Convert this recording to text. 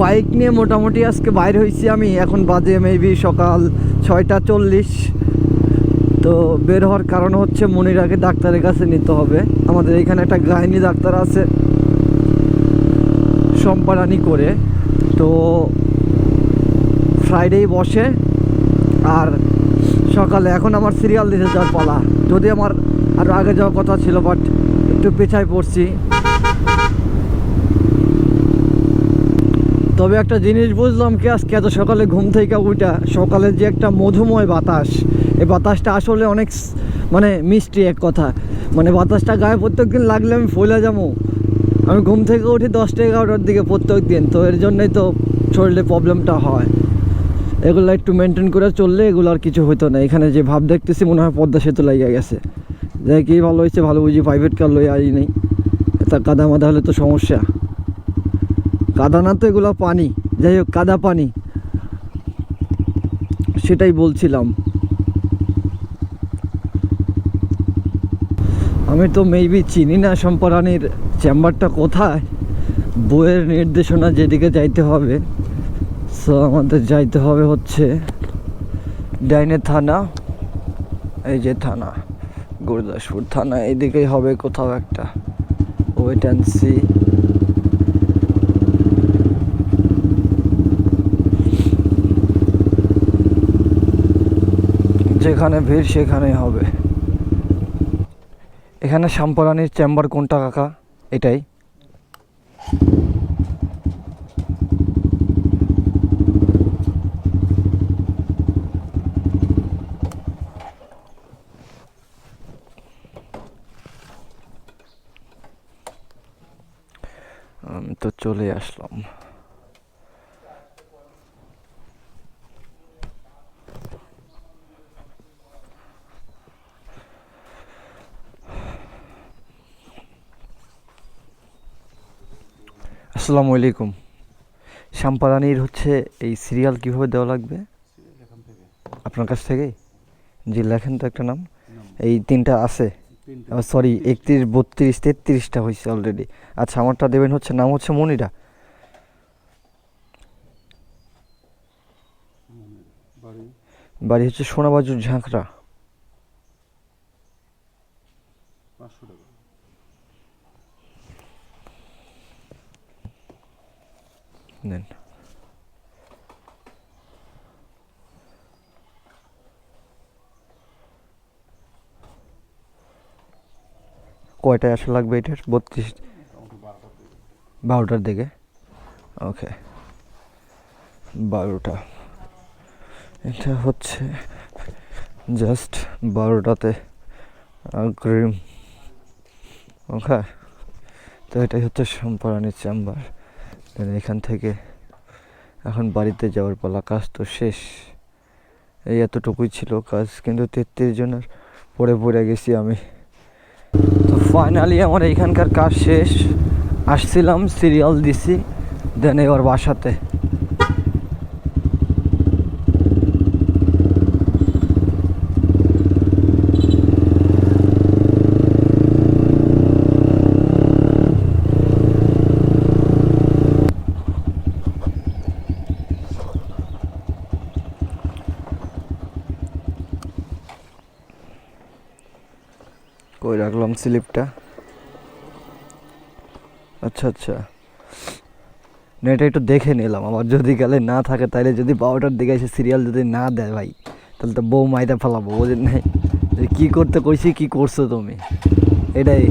Bike নিয়ে মোটামুটি আজকে বাইর হয়েছি আমি। এখন বাজে মেবি সকাল ছয়টা চল্লিশ। তো বের হওয়ার কারণ হচ্ছে মনিরাকে ডাক্তারের কাছে নিতে হবে। আমাদের এখানে একটা গাইনি ডাক্তার আছে, সম্পারানি করে। তো ফ্রাইডেই বসে আর সকালে এখন আমার সিরিয়াল দিতে যাওয়ার পালা। যদি আমার আরও আগে যাওয়ার কথা ছিল বাট একটু পেছায় পড়ছি। তবে একটা জিনিস বুঝলাম কি, আজকে এত সকালে ঘুম থেকে উঠা, সকালের যে একটা মধুময় বাতাস, এই বাতাসটা আসলে অনেক মানে মিষ্টি এক কথা। মানে বাতাসটা গায়ে প্রত্যেক দিন লাগলে আমি ফলে যাব। আমি ঘুম থেকে উঠি দশটা এগারোটার দিকে প্রত্যেক দিন তো এর জন্যই তো শরীরে প্রবলেমটা হয়। এগুলো একটু মেনটেন করে চললে এগুলো আর কিছু হতো না। এখানে যে ভাব দেখতেছি, মনে হয় পদ্মা সেতু লাগিয়ে গেছে। যাই কি ভালো হয়েছে, ভালো বুঝি প্রাইভেট কার লই আই নেই তা কাদা মাদা হলে তো সমস্যা। কাদা না তো এগুলো পানি, যাই হোক, কাদা পানি। সেটাই বলছিলাম। আমি তো মেবি চিনি না সম্পরানির চেম্বারটা কোথায়, বইয়ের নির্দেশনা যেদিকে যাইতে হবে। সো আমাদের যাইতে হবে হচ্ছে ডাইনে থানা, এই যে থানা, গুরুদাসপুর থানা এইদিকেই হবে কোথাও একটা। ওয়েট অ্যান্ড সি যেখানে ভিড় সেখানেই হবে। এখানে শ্যামপরানির চেম্বার কোনটা কাকা? এটাই। তো চলে আসলাম। আসসালামু আলাইকুম। শ্যামপারানির হচ্ছে এই সিরিয়াল কীভাবে দেওয়া লাগবে? আপনার কাছ থেকে? জি লেখেন তো একটা নাম। এই তিনটা আছে। সরি একত্রিশ বত্রিশ তেত্রিশটা হয়েছে অলরেডি আচ্ছা আমারটা দেবেন হচ্ছে নাম হচ্ছে মনিরা বাড়ি? বাড়ি হচ্ছে সোনাবাজুর ঝাঁকড়া। নেন কয়টায় আসা লাগবে এটার? বত্রিশ বারোটার দিকে? ওকে। বারোটা। এটা হচ্ছে জাস্ট বারোটাতে অগ্রিম ওকে। তো এটাই হচ্ছে সম্পারানির চেম্বার। দেন এখান থেকে। এখন বাড়িতে যাওয়ার পালা কাজ তো শেষ। এই এতটুকুই ছিল কাজ, কিন্তু তেত্রিশ জনের পড়ে পড়ে গেছি আমি। তো ফাইনালি আমার এইখানকার কাজ শেষ। আসছিলাম সিরিয়াল দিছি দেন এবার বাসাতে। কই রাখলাম স্লিপটা? আচ্ছা আচ্ছা। না এটা একটু দেখে নিলাম। আমার যদি গেলে না থাকে তাহলে যদি বারোটার দিকে এসে সিরিয়াল যদি না দেয় ভাই, তাহলে তো বউ মাইদা ফেলাবো বোঝেন নাই? কী করতে কইছি, কী করছ তুমি? এটাই।